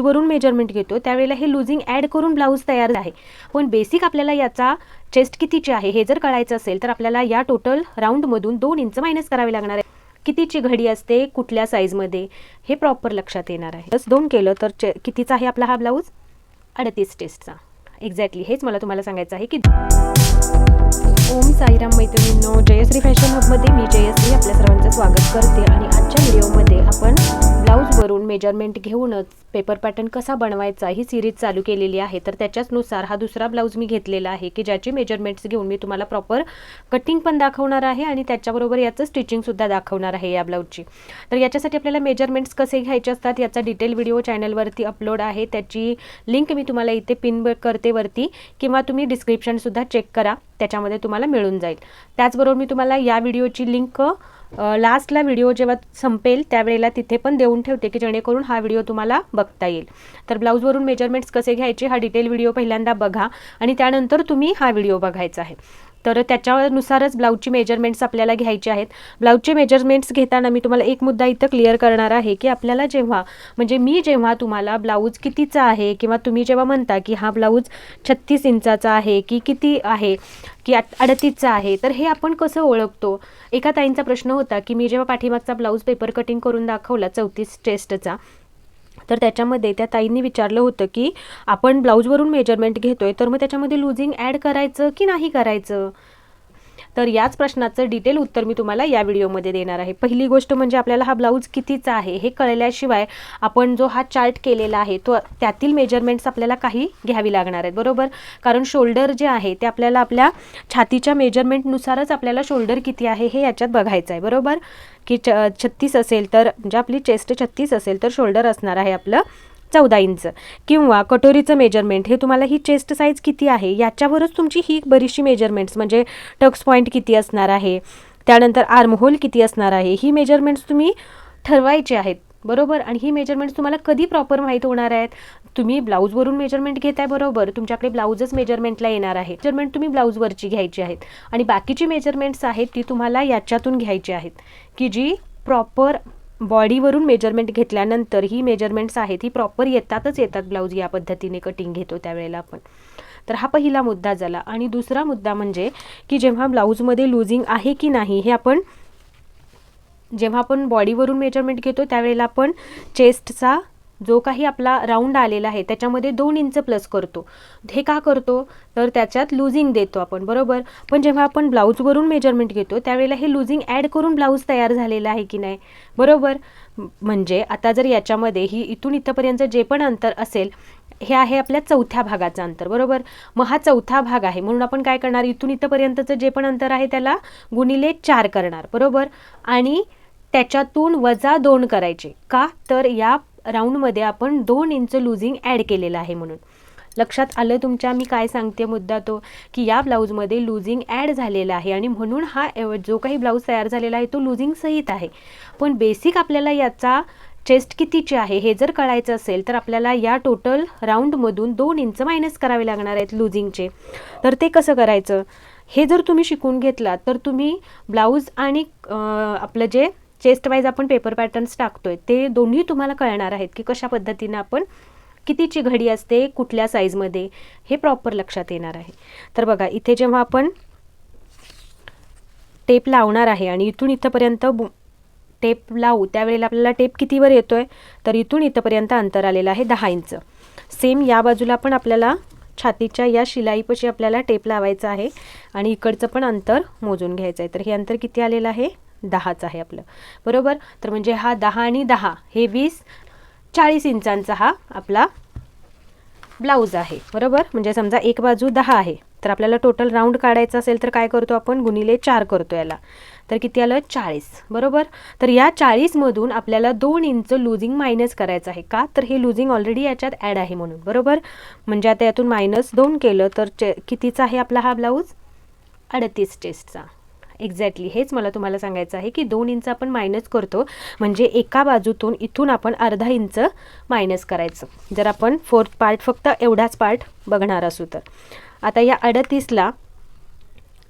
वरून मेजरमेंट घेतो त्यावेळेला हे लुझिंग ॲड करून ब्लाऊज तयार आहे. पण बेसिक आपल्याला याचा चेस्ट कितीची आहे हे जर कळायचं असेल तर आपल्याला या टोटल राऊंडमधून दोन इंच मायनस करावे लागणार आहे. कितीची घडी असते कुठल्या साईजमध्ये हे प्रॉपर लक्षात येणार आहे. प्लस दोन केलं तर चे कितीचा आहे आपला हा ब्लाऊज अडतीस टेस्टचा एक्झॅक्टली हेच मला तुम्हाला सांगायचं आहे की ओम साईराम मैत्रिणींनो जयश्री फॅशन हबमध्ये मी जयश्री आपल्या सर्वांचं स्वागत करते आणि आजच्या व्हिडिओमध्ये आपण ब्लाऊजवरून मेजरमेंट घेऊनच पेपर पॅटर्न कसा बनवायचा ही सिरीज चालू केलेली आहे. तर त्याच्याचनुसार हा दुसरा ब्लाऊज मी घेतलेला आहे की ज्याची मेजरमेंट्स घेऊन मी तुम्हाला प्रॉपर कटिंग पण दाखवणार आहे आणि त्याच्याबरोबर याचं स्टिचिंगसुद्धा दाखवणार आहे या ब्लाऊजची. तर याच्यासाठी आपल्याला मेजरमेंट्स कसे घ्यायचे असतात याचा डिटेल व्हिडिओ चॅनलवरती अपलोड आहे. त्याची लिंक मी तुम्हाला इथे पिन करते वरती किंवा तुम्ही डिस्क्रिप्शनसुद्धा चेक करा. त्याच्यामध्ये तुम्हाला मिळून जाईल. त्याचबरोबर मी तुम्हाला या व्हिडिओची लिंक लास्टला व्हिडिओ जेव्हा संपेल त्यावेळेला तिथे पण देऊन ठेवते की जेणेकरून हा व्हिडिओ तुम्हाला बघता येईल. तर ब्लाऊजवरून मेजरमेंट्स कसे घ्यायचे हा डिटेल व्हिडिओ पहिल्यांदा बघा आणि त्यानंतर तुम्ही हा व्हिडिओ बघायचा आहे. तर त्याच्यानुसारच ब्लाऊजची मेजरमेंट्स आपल्याला घ्यायचे आहेत. ब्लाऊजचे मेजरमेंट्स घेताना मी तुम्हाला एक मुद्दा इथं क्लिअर करणार आहे की आपल्याला जेव्हा म्हणजे मी जेव्हा तुम्हाला ब्लाऊज कितीचा आहे किंवा तुम्ही जेव्हा म्हणता की हा ब्लाऊज छत्तीस इंचाचा आहे की किती आहे की अडतीसचा आहे तर हे आपण कसं ओळखतो? एका ताईंचा प्रश्न होता की मी जेव्हा पाठीमागचा ब्लाऊज पेपर कटिंग करून दाखवला चौतीस टेस्टचा तर त्याच्यामध्ये त्या ताईंनी विचारलं होतं की आपण ब्लाऊजवरून मेजरमेंट घेतोय तर मग त्याच्यामध्ये लुझिंग ॲड करायचं की नाही करायचं? तर याच प्रश्नाचं डिटेल उत्तर मी तुम्हाला या व्हिडिओमध्ये देणार आहे. पहिली गोष्ट म्हणजे आपल्याला हा ब्लाऊज कितीचा आहे हे कळल्याशिवाय आपण जो हा चार्ट केलेला आहे तो त्यातील मेजरमेंट्स आपल्याला काही घ्यावी लागणार आहेत. बरोबर? कारण शोल्डर जे आहे ते आपल्याला आपल्या छातीच्या मेजरमेंटनुसारच आपल्याला शोल्डर किती आहे हे याच्यात बघायचं आहे. बरोबर? की च छत्तीस असेल तर म्हणजे आपली चेस्ट छत्तीस असेल तर शोल्डर असणार आहे आपलं चौदा इंच किंवा कटोरीचं मेजरमेंट हे तुम्हाला ही चेस्ट साईज किती आहे? याच्यावरच तुमची ही बरीचशी मेजरमेंट्स म्हणजे टक्स पॉईंट किती असणार आहे? त्यानंतर आर्महोल किती असणार आहे? ही मेजरमेंट्स तुम्ही ठरवायचे आहेत. बरोबर? आणि ही मेजरमेंट्स तुम्हाला कधी प्रॉपर माहीत होणार आहेत? तुम्ही ब्लाऊजवरून मेजरमेंट घेताय बरोबर? तुमच्याकडे ब्लाऊजच मेजरमेंटला येणार आहे. मेजरमेंट तुम्ही ब्लाऊजवरची घ्यायची आहेत. आणि बाकीची मेजरमेंट्स आहेत ती तुम्हाला याच्यातून घ्यायची आहेत. की जी प्रॉपर बॉडीवरून मेजरमेंट घेतल्यानंतर ही मेजरमेंट्स आहेत ही प्रॉपर येतातच येतात ब्लाऊज या पद्धतीने कटिंग घेतो त्यावेळेला आपण. तर हा पहिला मुद्दा झाला. आणि दुसरा मुद्दा म्हणजे की जेव्हा ब्लाऊजमध्ये लुझिंग आहे की नाही हे आपण जेव्हा आपण बॉडीवरून मेजरमेंट घेतो त्यावेळेला आपण चेस्टचा जो काही आपला राऊंड आलेला आहे त्याच्यामध्ये दोन इंच प्लस करतो. हे का करतो? तर त्याच्यात लुझिंग देतो आपण बरोबर? पण जेव्हा आपण ब्लाऊजवरून मेजरमेंट घेतो त्यावेळेला हे लुझिंग ॲड करून ब्लाऊज तयार झालेला आहे की नाही? बरोबर? म्हणजे आता जर याच्यामध्ये ही इथून इथंपर्यंत जे पण अंतर असेल हे आहे आपल्या चौथ्या भागाचं अंतर बरोबर? मग हा चौथा भाग आहे म्हणून आपण काय करणार? इथून इथंपर्यंतचं जे पण अंतर आहे त्याला गुणिले चार करणार बरोबर? आणि त्याच्यातून वजा दोन करायचे. का? तर या राऊंडमध्ये आपण दोन इंच लुझिंग ॲड केलेलं आहे म्हणून. लक्षात आलं तुमच्या? मी काय सांगते मुद्दा तो की या ब्लाऊजमध्ये लुझिंग ॲड झालेला आहे आणि म्हणून हा जो काही ब्लाऊज तयार झालेला आहे तो लुझिंग सहित आहे. पण बेसिक आपल्याला याचा चेस्ट कितीची आहे हे जर कळायचं असेल तर आपल्याला या टोटल राऊंडमधून दोन इंच मायनस करावे लागणार आहेत लुझिंगचे. तर ते कसं करायचं? हे जर तुम्ही शिकून घेतलात तर तुम्ही ब्लाऊज आणि आपलं जे चेस्ट वाईज आपण पेपर पॅटर्न्स टाकतोय. ते दोन्ही तुम्हाला कळणार आहेत की कशा पद्धतीनं आपण कितीची घडी असते कुठल्या साईजमध्ये हे प्रॉपर लक्षात येणार आहे. तर बघा इथे जेव्हा आपण टेप लावणार आहे आणि इथून इथंपर्यंत टेप लावू त्यावेळेला आपल्याला टेप कितीवर येतो आहे तर इथून इथंपर्यंत अंतर आलेलं आहे दहा इंच सेम या बाजूला पण आपल्याला छातीच्या या शिलाईपाशी आपल्याला टेप लावायचा आहे आणि इकडचं पण अंतर मोजून घ्यायचं आहे. तर हे अंतर किती आलेलं आहे? दहाच आहे आपलं. बरोबर? तर म्हणजे हा दहा आणि दहा हे वीस चाळीस इंचांचा हा आपला ब्लाऊज आहे. बरोबर? म्हणजे समजा एक बाजू दहा आहे. तर आपल्याला टोटल राऊंड काढायचं असेल तर काय करतो आपण? गुणिले चार करतो याला. तर किती आलं? चाळीस. बरोबर? तर या चाळीसमधून आपल्याला दोन इंच लुझिंग मायनस करायचं आहे. का? तर हे लुझिंग ऑलरेडी याच्यात ॲड आहे म्हणून. बरोबर? म्हणजे आता यातून मायनस दोन केलं तर चे कितीचा आहे आपला हा ब्लाऊज? अडतीस टेस्टचा एक्झॅक्टली हेच मला तुम्हाला सांगायचं आहे की दोन इंच आपण मायनस करतो. म्हणजे एका बाजूतून इथून आपण अर्धा इंच मायनस करायचं. जर आपण फोर्थ पार्ट फक्त एवढाच पार्ट बघणार असू तर. आता या अडतीसला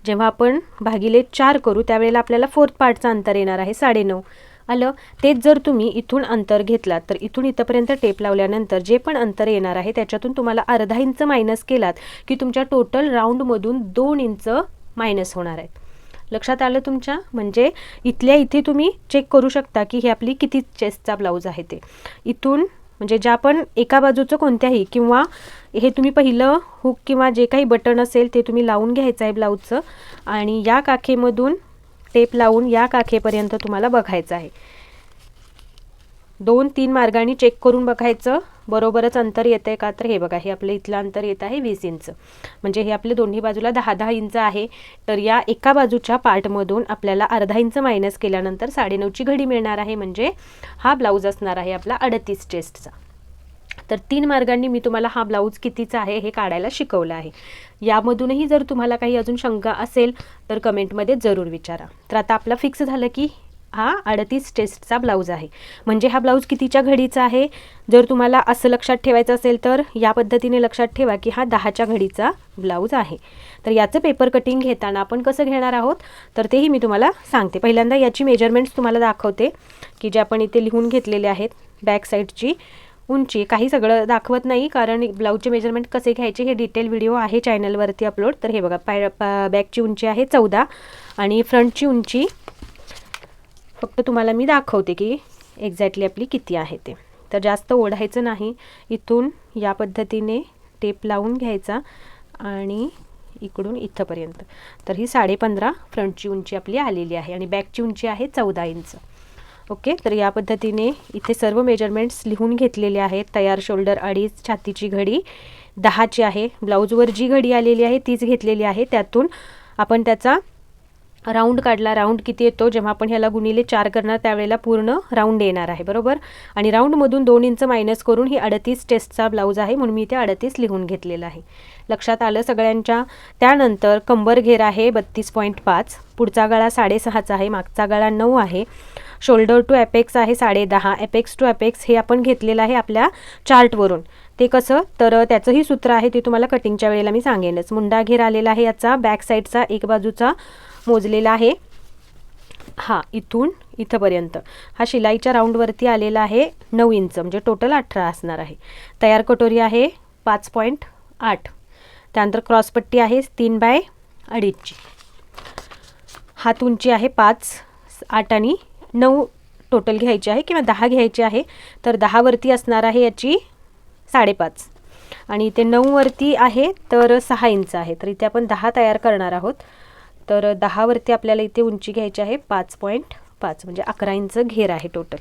जेव्हा आपण भागिले चार करू त्यावेळेला आपल्याला फोर्थ पार्टचं अंतर येणार आहे साडेनऊ. आलं? तेच जर तुम्ही इथून अंतर घेतलात तर इथून इथंपर्यंत टेप लावल्यानंतर जे पण अंतर येणार आहे त्याच्यातून तुम्हाला अर्धा इंच मायनस केलात की तुमच्या टोटल राऊंडमधून दोन इंच मायनस होणार आहेत. लक्षात आलं तुमच्या? म्हणजे इथल्या इथे तुम्ही चेक करू शकता की ही आपली किती चेस्टचा ब्लाऊज आहे ते. इथून म्हणजे ज्या पण एका बाजूचं कोणत्याही किंवा हे तुम्ही पहिलं हुक किंवा जे काही बटन असेल ते तुम्ही लावून घ्यायचं आहे ब्लाऊजचं आणि या काखेमधून टेप लावून या काखेपर्यंत तुम्हाला बघायचं आहे. दोन तीन मार्गाने चेक करून बघायचं. बरोबरच अंतर येतं आहे का तर हे बघा हे आपलं इथलं अंतर येत आहे वीस इंच. म्हणजे हे आपले दोन्ही बाजूला दहा दहा इंच आहे. तर या एका बाजूच्या पार्टमधून आपल्याला अर्धा इंच मायनस केल्यानंतर साडेनऊची घडी मिळणार आहे. म्हणजे हा ब्लाऊज असणार आहे आपला अडतीस चेस्टचा तर तीन मार्गांनी मी तुम्हाला हा ब्लाऊज कितीचा आहे हे काढायला शिकवलं आहे. यामधूनही जर तुम्हाला काही अजून शंका असेल तर कमेंटमध्ये जरूर विचारा. तर आता आपलं फिक्स झालं की हा अडतीस टेस्टचा ब्लाऊज आहे. म्हणजे हा ब्लाऊज कितीच्या घडीचा आहे? जर तुम्हाला असं लक्षात ठेवायचं असेल तर या पद्धतीने लक्षात ठेवा की हा दहाच्या घडीचा ब्लाऊज आहे. तर याचं पेपर कटिंग घेताना आपण कसं घेणार आहोत? तर तेही मी तुम्हाला सांगते. पहिल्यांदा याची मेजरमेंट्स तुम्हाला दाखवते की जे आपण इथे लिहून घेतलेले आहेत बॅक साईडची उंची काही सगळं दाखवत नाही कारण ब्लाऊजचे मेजरमेंट कसे घ्यायचे हे डिटेल व्हिडिओ आहे चॅनलवरती अपलोड तर हे बघा पाय बॅकची उंची आहे चौदा आणि फ्रंटची उंची फक्त तुम्हाला मी दाखवते की एक्झॅक्टली आपली किती आहे ते. तर जास्त ओढायचं नाही. इथून या पद्धतीने टेप लावून घ्यायचा आणि इकडून इथंपर्यंत. तर ही साडेपंधरा फ्रंटची उंची आपली आलेली आहे आणि बॅकची उंची आहे चौदा इंच. ओके? तर या पद्धतीने इथे सर्व मेजरमेंट्स लिहून घेतलेले आहेत. तयार शोल्डर अडीच छातीची घडी दहाची आहे. ब्लाऊजवर जी घडी आलेली आहे तीच घेतलेली आहे. त्यातून आपण त्याचा राऊंड काढला राऊंड किती येतो जेव्हा आपण ह्याला गुणिले चार करणार त्यावेळेला पूर्ण राऊंड येणार आहे बरोबर? आणि राऊंडमधून दोन इंच मायनस करून ही अडतीस टेस्टचा ब्लाऊज आहे म्हणून मी इथे अडतीस लिहून घेतलेला आहे. लक्षात आलं सगळ्यांच्या? त्यानंतर कंबर घेर आहे बत्तीस पॉईंट पाच. पुढचा गळा साडेसहाचा आहे मागचा गळा नऊ आहे. शोल्डर टू ॲपेक्स आहे साडे दहा. ॲपेक्स टू ॲपेक्स हे आपण घेतलेलं आहे आपल्या चार्टवरून. ते कसं? तर त्याचंही सूत्र आहे ते तुम्हाला कटिंगच्या वेळेला मी सांगेनच. मुंडा घेर आलेला आहे याचा बॅक साईडचा एक बाजूचा. मोजलेला आहे. हा इथून इथंपर्यंत. हा शिलाईच्या राऊंडवरती आलेला आहे नऊ इंच म्हणजे टोटल अठरा असणार आहे. तयार कटोरी आहे पाच पॉईंट आठ. त्यानंतर क्रॉसपट्टी आहे तीन बाय अडीचची. हात उंची आहे पाच आठ आणि नऊ टोटल घ्यायची आहे किंवा दहा घ्यायची आहे. तर दहावरती असणार आहे याची साडेपाच. आणि इथे नऊवरती आहे तर सहा इंच आहे. तर इथे आपण दहा तयार करणार आहोत. तर दहावरती आपल्याला इथे उंची घ्यायची आहे पाच पॉईंट पाच म्हणजे अकरा इंच घेर आहे टोटल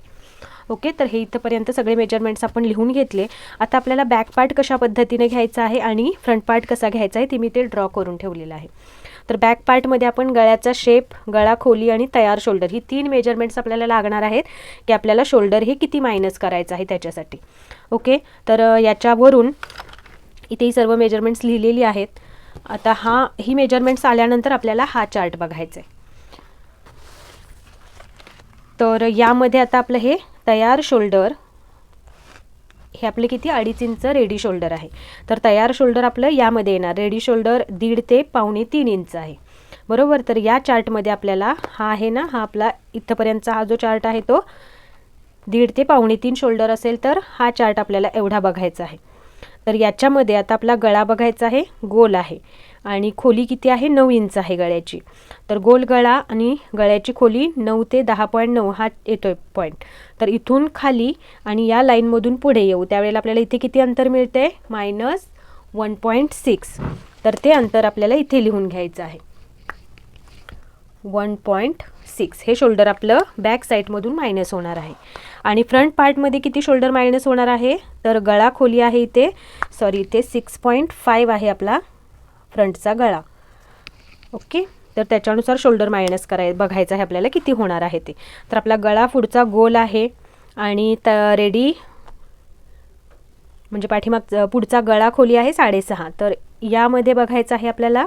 ओके तर हे इथंपर्यंत सगळे मेजरमेंट्स आपण लिहून घेतले. आता आपल्याला बॅक पार्ट कशा पद्धतीने घ्यायचा आहे आणि फ्रंट पार्ट कसा घ्यायचा आहे ते मी ते ड्रॉ करून ठेवलेलं आहे. तर बॅक पार्टमध्ये आपण गळ्याचा शेप गळा खोली आणि तयार शोल्डर ही तीन मेजरमेंट्स आपल्याला लागणार आहेत की आपल्याला शोल्डर हे किती मायनस करायचं आहे त्याच्यासाठी. ओके तर याच्यावरून इथे ही सर्व मेजरमेंट्स लिहिलेली आहेत. आता हा ही मेजरमेंट्स आल्यानंतर आपल्याला हा चार्ट बघायचा आहे. तर यामध्ये आता आपलं हे तयार शोल्डर हे आपले किती? अडीच इंच रेडी शोल्डर आहे. तर तयार शोल्डर आपलं यामध्ये येणार. रेडी शोल्डर दीड ते पावणे तीन इंच आहे. बरोबर? तर या चार्टमध्ये आपल्याला हा आहे ना हा आपला इथंपर्यंतचा हा जो चार्ट आहे तो दीड ते पावणे तीन शोल्डर असेल तर हा चार्ट आपल्याला एवढा बघायचा आहे. तर याच्यामध्ये आता आपला गळा बघायचा आहे गोल आहे. आणि खोली किती आहे? नऊ इंच आहे गळ्याची. तर गोल गळा आणि गळ्याची खोली नऊ ते दहा पॉईंट नऊ हा येतो आहे पॉईंट. तर इथून खाली आणि या लाईनमधून पुढे येऊ. त्यावेळेला आपल्याला इथे किती अंतर मिळते मायनस वन पॉईंट सिक्स. तर ते अंतर आपल्याला इथे लिहून घ्यायचं आहे. वन पॉईंट सिक्स हे शोल्डर आपलं बॅक साईडमधून मायनस होणार आहे. आणि फ्रंट पार्टमध्ये किती शोल्डर मायनस होणार आहे? तर गळा खोली आहे इथे. सॉरी इथे सिक्स पॉईंट फाईव्ह आहे आपला फ्रंटचा गळा. ओके तर त्याच्यानुसार शोल्डर मायनस कराय बघायचं आहे आपल्याला किती होणार आहे ते. तर आपला गळा पुढचा गोल आहे आणि त रेडी म्हणजे पाठीमाग पुढचा गळा खोली आहे साडेसहा. तर यामध्ये बघायचं आहे आपल्याला.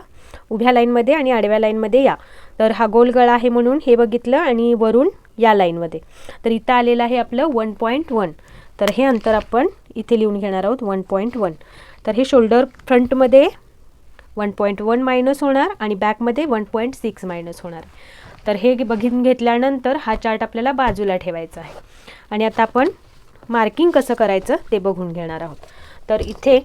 उभ्या लाईनमध्ये आणि आडव्या लाईनमध्ये या. तर हा गोल गळा आहे म्हणून हे बघितलं आणि वरून या लाईनमध्ये. तर इथं आलेलं आहे आपलं वन पॉईंट वन. तर हे अंतर आपण इथे लिहून घेणार आहोत वन पॉईंट वन. तर हे शोल्डर फ्रंटमध्ये वन पॉईंट वन मायनस होणार आणि बॅकमध्ये वन पॉईंट सिक्स मायनस होणार. तर हे बघून घेतल्यानंतर हा चार्ट आपल्याला बाजूला ठेवायचा आहे. आणि आता आपण मार्किंग कसं करायचं ते बघून घेणार आहोत. तर इथे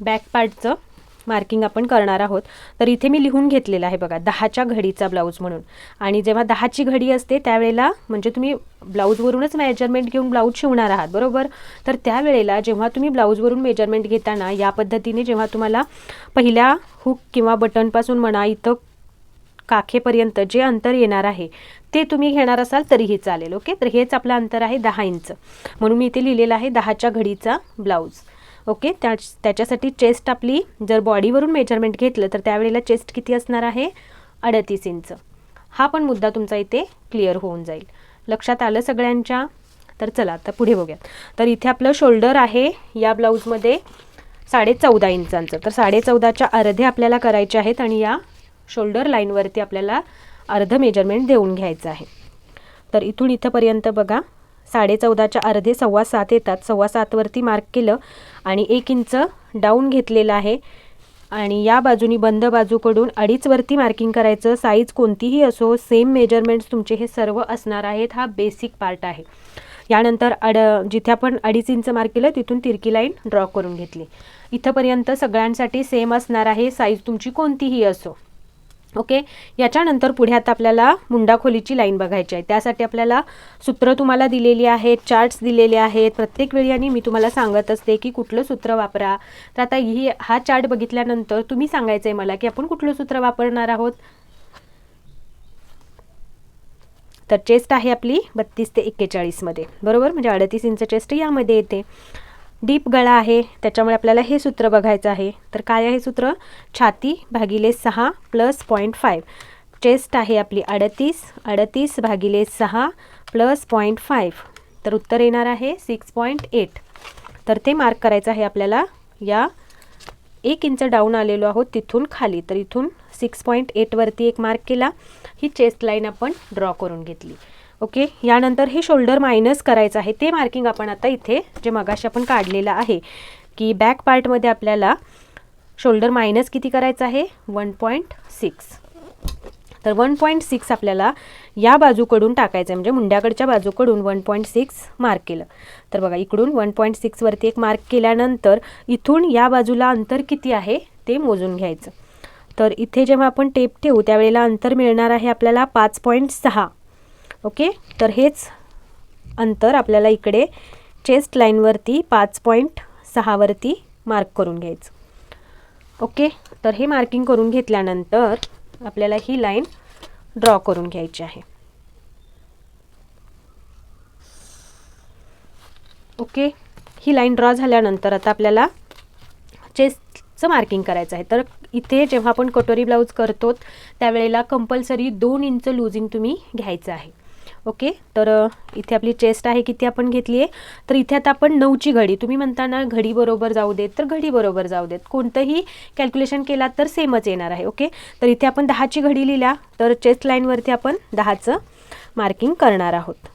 बॅक पार्टचं मार्किंग आपण करणार आहोत. तर इथे मी लिहून घेतलेलं आहे बघा दहाच्या घडीचा ब्लाऊज म्हणून. आणि जेव्हा दहाची घडी असते त्यावेळेला म्हणजे तुम्ही ब्लाऊजवरूनच मेजरमेंट घेऊन ब्लाऊज शिवणार आहात बरोबर? तर त्यावेळेला जेव्हा तुम्ही ब्लाऊजवरून मेजरमेंट घेताना या पद्धतीने जेव्हा तुम्हाला पहिल्या हुक किंवा बटनपासून म्हणा इथं काखेपर्यंत जे अंतर येणार आहे ते तुम्ही घेणार असाल तरीही चालेल ओके? तर हेच आपलं अंतर आहे दहा इंच. म्हणून मी इथे लिहिलेलं आहे दहाच्या घडीचा ब्लाऊज. ओके त्या त्याच्यासाठी चेस्ट आपली जर बॉडीवरून मेजरमेंट घेतलं तर त्यावेळेला चेस्ट किती असणार आहे? अडतीस इंच. हा पण मुद्दा तुमचा इथे क्लिअर होऊन जाईल. लक्षात आलं सगळ्यांच्या? तर चला आता पुढे बघूयात तर इथे आपलं शोल्डर आहे या ब्लाऊजमध्ये साडे चौदा इंचांचं. तर साडे चौदाच्या अर्धे आपल्याला करायचे आहेत आणि या शोल्डर लाईनवरती आपल्याला अर्ध मेजरमेंट देऊन घ्यायचं आहे. तर इथून इथंपर्यंत बघा. साडेचौदाच्या अर्धे सव्वा सात येतात. सव्वा सातवरती मार्क केलं आणि एक इंच डाऊन घेतलेलं आहे. आणि या बाजूनी बंद बाजूकडून अडीचवरती मार्किंग करायचं. साईज कोणतीही असो सेम मेजरमेंट्स तुमचे हे सर्व असणार आहेत. हा बेसिक पार्ट आहे. यानंतर अड जिथे आपण अडीच इंच मार्क केलं तिथून तिरकी लाईन ड्रॉ करून घेतली. इथंपर्यंत सगळ्यांसाठी सेम असणार आहे. साईज तुमची कोणतीही असो. ओके? याच्यानंतर पुढे आता आपल्याला मुंडा खोलीची लाईन बघायची आहे. त्यासाठी आपल्याला सूत्र तुम्हाला दिलेली आहेत चार्ट्स दिलेले आहेत. प्रत्येक वेळी आणि मी तुम्हाला सांगत असते की कुठलं सूत्र वापरा. तर आता ही हा चार्ट बघितल्यानंतर तुम्ही सांगायचं आहे मला की आपण कुठलं सूत्र वापरणार आहोत? तर चेस्ट आहे आपली बत्तीस ते एक्केचाळीसमध्ये. बरोबर? म्हणजे अडतीस इंच चेस्ट यामध्ये येते. डीप गळा आहे त्याच्यामुळे आपल्याला हे सूत्र बघायचं आहे. तर काय आहे सूत्र? छाती भागिले सहा प्लस पॉईंट फाईव्ह. चेस्ट आहे आपली अडतीस अडतीस भागिले सहा प्लस पॉईंट फाईव्ह. तर उत्तर येणार आहे सिक्स पॉईंट एट. तर ते मार्क करायचं आहे आपल्याला. या एक इंच डाऊन आलेलो आहोत तिथून खाली. तर इथून सिक्स पॉईंट एटवरती एक मार्क केला. ही चेस्ट लाईन आपण ड्रॉ करून घेतली. ओके? यानंतर हे शोल्डर मायनस करायचं आहे. ते मार्किंग आपण आता इथे जे मगाशी आपण काढलेलं आहे की बॅक पार्टमध्ये आपल्याला शोल्डर मायनस किती करायचं आहे? One point six. तर वन पॉईंट सिक्स आपल्याला या बाजूकडून टाकायचं आहे म्हणजे मुंड्याकडच्या बाजूकडून वन पॉईंट सिक्स मार्क केलं. तर बघा इकडून वन पॉईंट सिक्सवरती एक मार्क केल्यानंतर इथून या बाजूला अंतर किती आहे? ते मोजून घ्यायचं. तर इथे जेव्हा आपण टेप ठेवू त्यावेळेला अंतर मिळणार आहे आपल्याला पाच पॉईंट सहा. ओके? तर हेच अंतर आपल्याला इकडे चेस्ट लाईनवरती पाच पॉईंट सहावरती मार्क करून घ्यायचं. ओके? तर हे मार्किंग करून घेतल्यानंतर आपल्याला ही लाईन ड्रॉ करून घ्यायची आहे. ओके? ही लाईन ड्रॉ झाल्यानंतर आता आपल्याला चेस्टचं मार्किंग करायचं आहे. तर इथे जेव्हा आपण कटोरी ब्लाऊज करतो त्यावेळेला कंपल्सरी दोन इंच लुझिंग तुम्ही घ्यायचं आहे. ओके? तर इथे आपली चेस्ट आहे किती आपण घेतली आहे? तर इथे आता आपण नऊची घडी. तुम्ही म्हणताना घडी बरोबर जाऊ देत तर घडी बरोबर जाऊ देत. कोणतंही कॅल्क्युलेशन केला तर सेमच येणार आहे ओके? तर इथे आपण दहाची घडी लिहिल्या तर चेस्ट लाईनवरती आपण दहाचं मार्किंग करणार आहोत.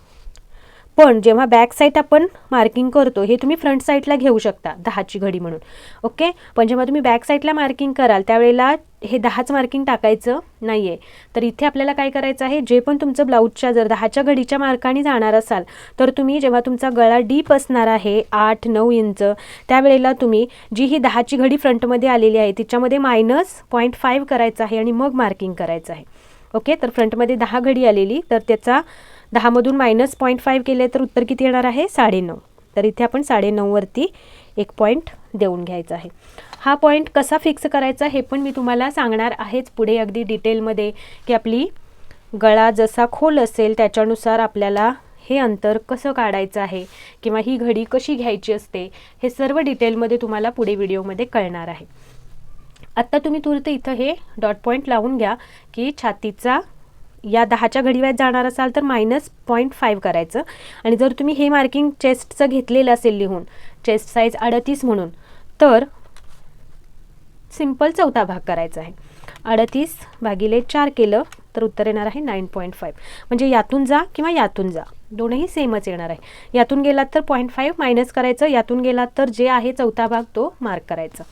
पण जेव्हा बॅक साईड आपण मार्किंग करतो हे तुम्ही फ्रंट साईडला घेऊ शकता दहाची घडी म्हणून. ओके पण जेव्हा तुम्ही बॅक साईडला मार्किंग कराल त्यावेळेला हे दहाच मार्किंग टाकायचं नाही आहे तर इथे आपल्याला काय करायचं आहे? जे पण तुमचं ब्लाऊजच्या जर दहाच्या घडीच्या मार्काने जाणार असाल तर तुम्ही जेव्हा तुमचा गळा डीप असणार आहे आठ नऊ इंच त्यावेळेला तुम्ही जी ही दहाची घडी फ्रंटमध्ये आलेली आहे तिच्यामध्ये मायनस पॉईंट फाईव्ह करायचं आहे आणि मग मार्किंग करायचं आहे. ओके तर फ्रंटमध्ये दहा घडी आलेली तर त्याचा दहामधून मायनस पॉईंट फाईव्ह केले तर उत्तर किती येणार आहे? साडेनऊ. तर इथे आपण साडेनऊवरती एक पॉईंट देऊन घ्यायचा आहे. हा पॉईंट कसा फिक्स करायचा हे पण मी तुम्हाला सांगणार आहेच पुढे अगदी डिटेलमध्ये की आपली गळा जसा खोल असेल त्याच्यानुसार आपल्याला हे अंतर कसं काढायचं आहे किंवा ही घडी कशी घ्यायची असते हे सर्व डिटेलमध्ये तुम्हाला पुढे व्हिडिओमध्ये कळणार आहे. आत्ता तुम्ही तुरंत इथं हे डॉट पॉईंट लावून घ्या की छातीचा या दहाच्या घडीव्यात जाणार असाल तर मायनस पॉईंट फाईव्ह करायचं. आणि जर तुम्ही हे मार्किंग चेस्टचं घेतलेलं असेल लिहून चेस्ट साईज अडतीस म्हणून तर सिंपल चौथा भाग करायचा आहे. अडतीस भागिले चार केलं तर उत्तर येणार आहे नाईन पॉईंट फाईव्ह म्हणजे यातून जा किंवा यातून जा. दोनही सेमच येणार आहे. यातून गेलात तर पॉईंट फाईव्ह मायनस करायचं. यातून गेलात तर जे आहे चौथा भाग तो मार्क करायचा.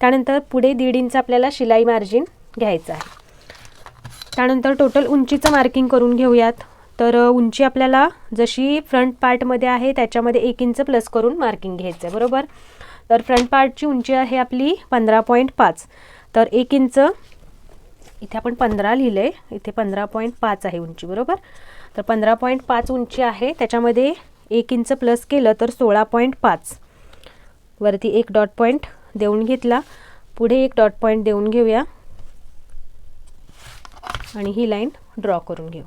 त्यानंतर पुढे दीड इंच आपल्याला शिलाई मार्जिन घ्यायचं आहे. त्यानंतर टोटल उंचीचं मार्किंग करून घेऊयात. तर उंची आपल्याला जशी फ्रंट पार्टमध्ये आहे त्याच्यामध्ये एक इंच प्लस करून मार्किंग घ्यायचं आहे बरोबर? तर फ्रंट पार्टची उंची आहे आपली पंधरा पॉईंट पाच. तर एक इंच इथे आपण पंधरा लिहिलं आहे इथे पंधरा पॉईंट पाच आहे उंची बरोबर? तर पंधरा पॉईंट पाच उंची आहे त्याच्यामध्ये एक इंच प्लस केलं तर सोळा पॉईंट पाच. वरती एक डॉट पॉईंट देऊन घेतला. पुढे एक डॉट पॉईंट देऊन घेऊया. आणि ही लाईन ड्रॉ करून घेऊ.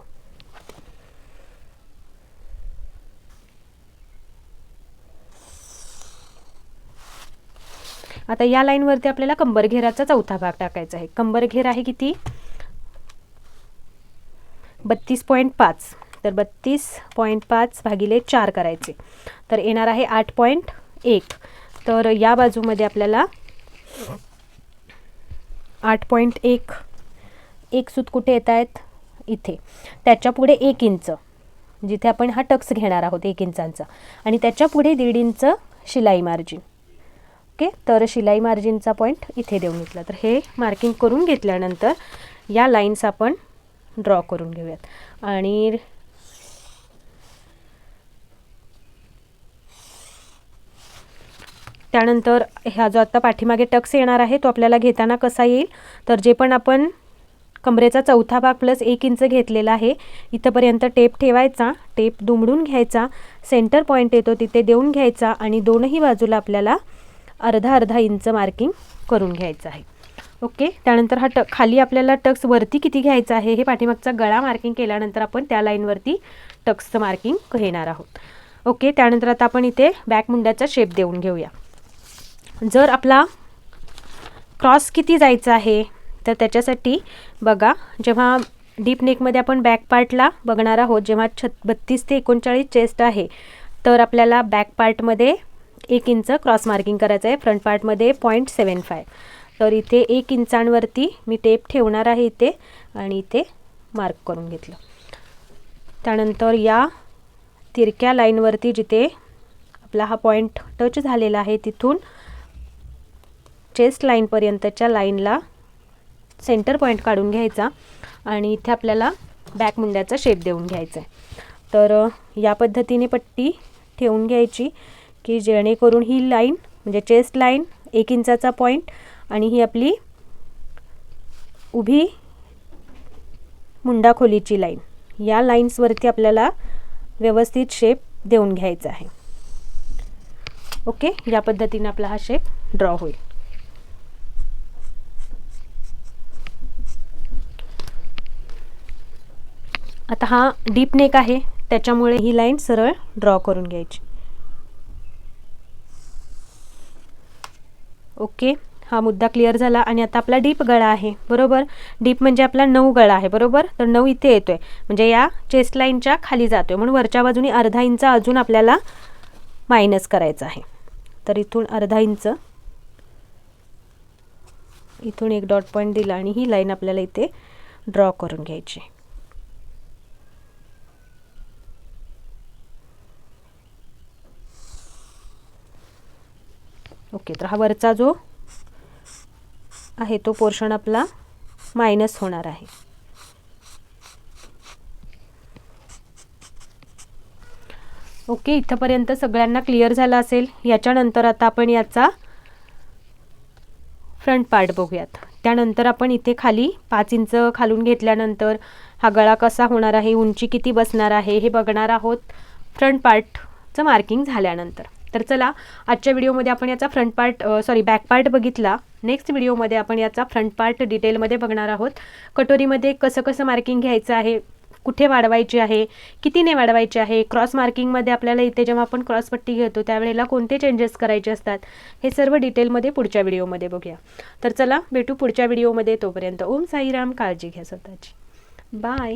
आता या लाईनवरती आपल्याला कंबर घेराचा चौथा भाग टाकायचा आहे. कंबर घेर आहे किती? बत्तीस पॉईंट पाच. तर बत्तीस पॉईंट पाच भागिले चार करायचे. तर येणार आहे आठ पॉईंट एक. तर या बाजूमध्ये आपल्याला आठ पॉईंट एक एक सूत कुठे येत आहेत? इथे. त्याच्या पुढे एक इंच. जिथे आपण हा टक्स घेणार आहोत एक इंचांचा. आणि त्याच्या पुढे दीड इंच शिलाई मार्जिन ओके? तर शिलाई मार्जिनचा पॉईंट इथे देऊन घेतला. तर हे मार्किंग करून घेतल्यानंतर या लाईन्स आपण ड्रॉ करून घेऊयात. आणि त्यानंतर ह्या जो आत्ता पाठीमागे टक्स येणार आहे तो आपल्याला घेताना कसा येईल? तर जे पण आपण कमरेचा चौथा भाग प्लस एक इंच घेतलेला आहे. इथंपर्यंत टेप ठेवायचा टेप दुमडून घ्यायचा सेंटर पॉईंट येतो तिथे देऊन घ्यायचा आणि दोनही बाजूला आपल्याला अर्धा अर्धा इंच मार्किंग करून घ्यायचं आहे. ओके त्यानंतर हा ट खाली आपल्याला टक्स वरती किती घ्यायचा आहे हे पाठीमागचा गळा मार्किंग केल्यानंतर आपण त्या लाईनवरती टक्सचं मार्किंग घेणार आहोत. ओके त्यानंतर आता आपण इथे बॅक मुंड्याचा शेप देऊन घेऊया. जर आपला क्रॉस किती जायचा आहे? तर त्याच्यासाठी बघा जेव्हा डीप नेकमध्ये आपण बॅक पार्टला बघणार आहोत जेव्हा छत बत्तीस ते एकोणचाळीस चेस्ट आहे तर आपल्याला बॅक पार्टमध्ये एक इंच क्रॉस मार्किंग करायचं आहे फ्रंट पार्टमध्ये पॉईंट सेवन फाय तर इथे एक इंचांवरती मी टेप ठेवणार आहे इथे आणि इथे मार्क करून घेतलं. त्यानंतर या तिरक्या लाईनवरती जिथे आपला हा पॉईंट टच झालेला आहे तिथून चेस्ट लाईनपर्यंतच्या लाईनला सेंटर पॉईंट काढून घ्यायचा आणि इथे आपल्याला बॅक मुंड्याचा शेप देऊन घ्यायचा आहे तर या पद्धतीने पट्टी ठेवून घ्यायची की जेणेकरून ही लाईन म्हणजे चेस्ट लाईन एक इंचाचा पॉईंट आणि ही आपली उभी मुंडा खोलीची लाईन या लाईन्सवरती आपल्याला व्यवस्थित शेप देऊन घ्यायचा आहे. ओके या पद्धतीने आपला हा शेप ड्रॉ होईल. आता हा डीप नेक आहे त्याच्यामुळे ही लाईन सरळ ड्रॉ करून घ्यायची. ओके हा मुद्दा क्लिअर झाला आणि आता आपला डीप गळा आहे बरोबर? डीप म्हणजे आपला नऊ गळा आहे बरोबर? तर नऊ इथे येतोय. म्हणजे या चेस्ट लाईनच्या खाली जातोय. म्हणून वरच्या बाजूने अर्धा इंच अजून आपल्याला मायनस करायचं आहे. तर इथून अर्धा इंच इथून एक डॉट पॉईंट दिला आणि ही लाईन आपल्याला इथे ड्रॉ करून घ्यायची ओके तर हा वरचा जो आहे तो पोर्शन आपला मायनस होणार आहे. ओके इथंपर्यंत सगळ्यांना क्लिअर झालं असेल. याच्यानंतर आता आपण याचा फ्रंट पार्ट बघूयात. त्यानंतर आपण इथे खाली पाच इंच खालून घेतल्यानंतर हा गळा कसा होणार आहे उंची किती बसणार आहे हे बघणार आहोत. फ्रंट पार्टचं मार्किंग झाल्यानंतर. तर चला आजच्या व्हिडिओमध्ये आपण याचा front part sorry back part बघितला. नेक्स्ट व्हिडिओमध्ये आपण याचा फ्रंट पार्ट डिटेलमध्ये बघणार आहोत. कटोरीमध्ये कसं कसं मार्किंग घ्यायचं आहे कुठे वाढवायची आहे कितीने वाढवायची आहे क्रॉस मार्किंगमध्ये आपल्याला इथे जेव्हा आपण क्रॉसपट्टी घेतो त्यावेळेला कोणते चेंजेस करायचे असतात हे सर्व डिटेलमध्ये पुढच्या व्हिडिओमध्ये बघूया. तर चला भेटू पुढच्या व्हिडिओमध्ये. तोपर्यंत ओम साईराम काळजी घ्या स्वतःची. बाय